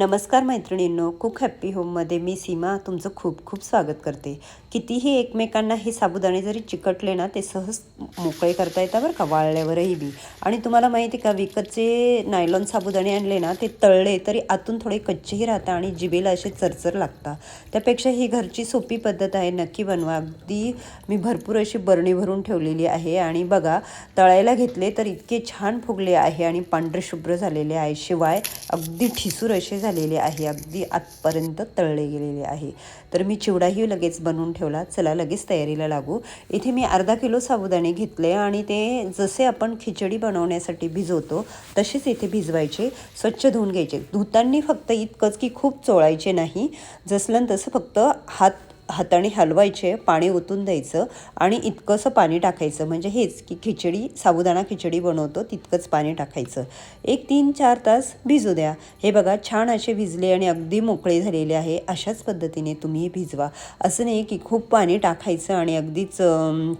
नमस्कार मैत्रिणींनो cook happy होममध्ये मी सीमा तुमचं खूप खूप स्वागत करते. कितीही एकमेकांना हे साबुदाणे जरी चिकटले ना ते सहज मोकळे करता येतात बरं का वाळल्यावरही बी. आणि तुम्हाला माहिती आहे का विकतचे नायलॉन साबुदाणे आणले ना ते तळले तरी आतून थोडे कच्चेही राहतात आणि जिभेला असे चरचर लागतात. त्यापेक्षा ही घरची सोपी पद्धत आहे नक्की बनवा. अगदी मी भरपूर अशी बरणी भरून ठेवलेली आहे आणि बघा तळायला घेतले तर इतके छान फुगले आहे आणि पांढरे शुभ्र झालेले आहे. शिवाय अगदी ठिसूर असे झाले झालेले आहे. अगदी आतपर्यंत तळले गेलेले आहे. तर मी चिवडाही लगेच बनवून ठेवला. चला लगेच तयारीला लागू. इथे मी अर्धा किलो साबुदाणे घेतले आणि ते जसे आपण खिचडी बनवण्यासाठी भिजवतो तसेच इथे भिजवायचे स्वच्छ धुवून घ्यायचे. धुतांनी फक्त इतकंच की खूप चोळायचे नाही. जसलं तसं फक्त हात हाताने हलवायचे पाणी ओतून द्यायचं आणि इतकंसं पाणी टाकायचं. म्हणजे हेच की खिचडी साबुदाणा खिचडी बनवतो तितकंच पाणी टाकायचं. एक तीन चार तास भिजू द्या. हे बघा छान असे भिजले आणि अगदी मोकळे झालेले आहे. अशाच पद्धतीने तुम्ही भिजवा. असं नाही की खूप पाणी टाकायचं आणि अगदीच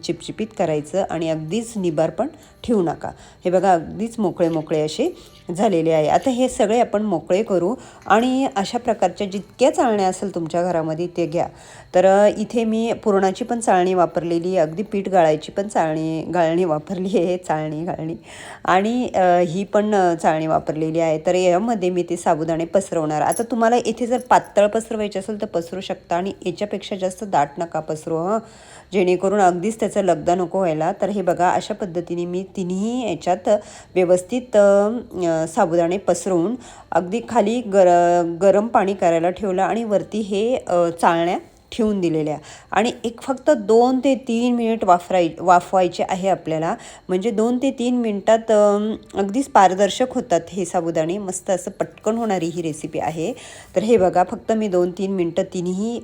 चिपचिपीत करायचं आणि अगदीच निबार पण ठेवू नका. हे बघा अगदीच मोकळे मोकळे असे झालेले आहे. आता हे सगळे आपण मोकळे करू आणि अशा प्रकारच्या जितक्या चाळण्या असेल तुमच्या घरामध्ये ते घ्या. तर तर इथे मी पुरणाची पण चाळणी वापरलेली अगदी पीठ गाळायची पण चाळणी गाळणी वापरली आहे. चाळणी गाळणी. आणि ही पण चाळणी वापरलेली आहे. तर यामध्ये मी ते साबुदाणे पसरवणार. आता तुम्हाला इथे जर पातळ पसरवायचे असेल तर पसरू शकता आणि याच्यापेक्षा जास्त दाट नका पसरू हं. जेणेकरून अगदीच त्याचा लगदा नको व्हायला. तर हे बघा अशा पद्धतीने मी तिन्ही याच्यात व्यवस्थित साबुदाणे पसरवून अगदी खाली गर गरम पाणी करायला ठेवलं आणि वरती हे चाळण्या ठेवून दिलेल्या. आणि एक फक्त दोन ते तीन मिनिट वाफराय वाफवायचे आहे आपल्याला. म्हणजे दोन ते तीन मिनटात अगदीच पारदर्शक होतात हे साबुदाणे. मस्त असं पटकन होणारी ही रेसिपी आहे. तर हे बघा फक्त मी दोन तीन मिनटं तिन्ही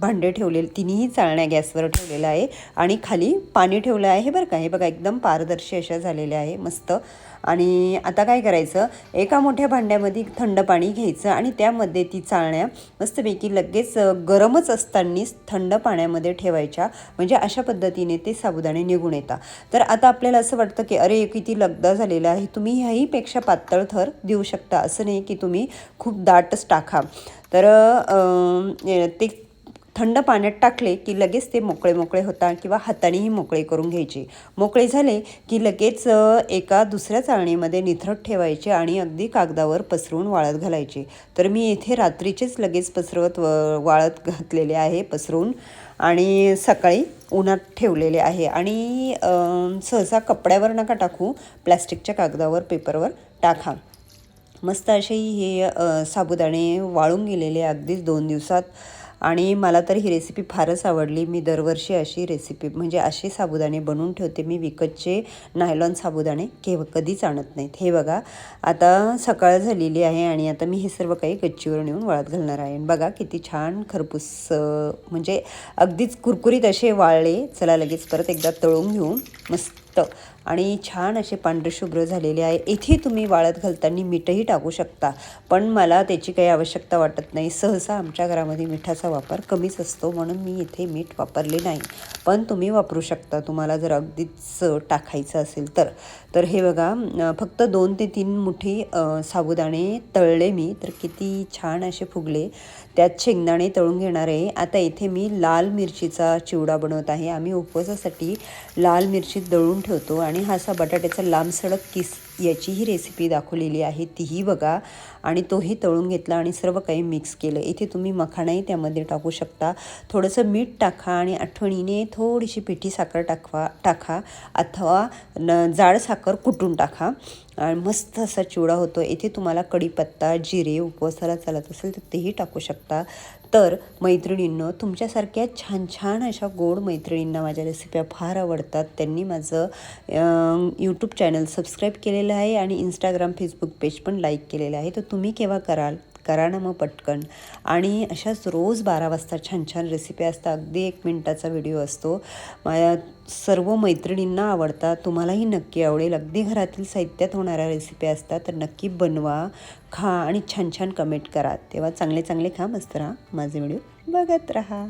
भांडे ठेवले तिन्ही चाळण्या गॅसवर ठेवलेलं आहे. आणि खाली पाणी ठेवलं आहे बरं का. हे बघा एकदम पारदर्शी अशा झालेल्या आहे. मस्त. आणि आता काय करायचं? एका मोठ्या भांड्यामध्ये थंड पाणी घ्यायचं आणि त्यामध्ये ती चाळण्या मस्तपैकी लगेच गरमच गरमच असतानाच थंड पाण्यामध्ये ठेवायच्या. म्हणजे अशा पद्धतीने ते साबुदाणे निघून येतात. तर आता आपल्याला असं वाटतं की अरे किती लगदा झालेला आहे. तुम्ही ह्याहीपेक्षा पातळ थर देऊ शकता. असं नाही की तुम्ही खूप दाटच टाका. तर ते थंड पाण्यात टाकले की लगेच ते मोकळे मोकळे होतात किंवा हातानेही मोकळे करून घ्यायचे. मोकळे झाले की लगेच एका दुसऱ्या चाळणीमध्ये निथरत ठेवायचे आणि अगदी कागदावर पसरून वाळत घालायचे. तर मी इथे रात्रीचेच लगेच पसरवत व- वाळत घातलेले आहे पसरून आणि सकाळी उन्हात ठेवलेले आहे. आणि सहसा कपड्यावर नका टाकू प्लॅस्टिकच्या कागदावर पेपरवर टाका. मस्त असे हे साबुदाणे वाळून गेलेले अगदीच दोन दिवसात आणि मला तर ही रेसिपी फारच आवडली. मी दरवर्षी अशी रेसिपी म्हणजे असे साबुदाणे बनवून ठेवते मी विकतचे नायलॉन साबुदाणे केव्हा कधीच आणत नाहीत. हे बघा आता सकाळ झालेली आहे आणि आता मी हे सर्व काही गच्चीवर नेऊन वाळत घालणार आहे. बघा किती छान खरपूस म्हणजे अगदीच कुरकुरीत असे वाळले. चला लगेच परत एकदा तळून घेऊन मस्त आणि छान असे पांढरेशुभ्र झालेले आहे. इथे तुम्ही वाळत घालताना मीठही टाकू शकता. पण मला त्याची काही आवश्यकता वाटत नाही. सहसा आमच्या घरामध्ये मिठाचा वापर कमीच असतो म्हणून मी इथे मीठ वापरले नाही. पण तुम्ही वापरू शकता. तुम्हाला जर अगदीच टाकायचं असेल तर. तर हे बघा फक्त दोन ते तीन मुठी साबुदाणे तळले मी. तर किती छान असे फुगले. त्यात शेंगदाणे तळून घेणार आहे. आता इथे मी लाल मिरचीचा चिवडा बनवत आहे. आम्ही उपवासासाठी लाल मिरची दळून ठेवतो आणि हा असा बटाट्याचा लांब सडक किस याचीही रेसिपी दाखवलेली आहे तीही बघा. आणि तोही तळून घेतला आणि सर्व काही मिक्स केलं. इथे तुम्ही मखाणाही त्यामध्ये टाकू शकता. थोडंसं मीठ टाका आणि आठवणीने थोडीशी पिठी साखर टाकवा टाका. अथवा न जाड साखर कुटून टाका. आणि मस्त असा चिवडा होतो. इथे तुम्हाला कढीपत्ता जिरे उपवासाला चालत असेल तर तेही टाकू शकता. तर मैत्रिणींनो तुमच्यासारख्या छान छान अशा गोड मैत्रिणींना माझ्या रेसिप्या फार आवडतात. त्यांनी माझं यूट्यूब चॅनल सबस्क्राईब केलेलं आहे आणि इंस्टाग्राम फेसबुक पेज पण लाईक केलेलं आहे. तर तुम्ही केव्हा कराल? करा ना मग पटकन. आणि अशाच रोज बारा वाजता छान छान रेसिपी असतात. अगदी एक मिनटाचा व्हिडिओ असतो. माझ्या सर्व मैत्रिणींना आवडतात. तुम्हालाही नक्की आवडेल. अगदी घरातील साहित्यात होणाऱ्या रेसिपी असतात. तर नक्की बनवा खा आणि छान छान कमेंट करा. तेव्हा चांगले चांगले खा. मस्त राहा. माझे व्हिडिओ बघत राहा.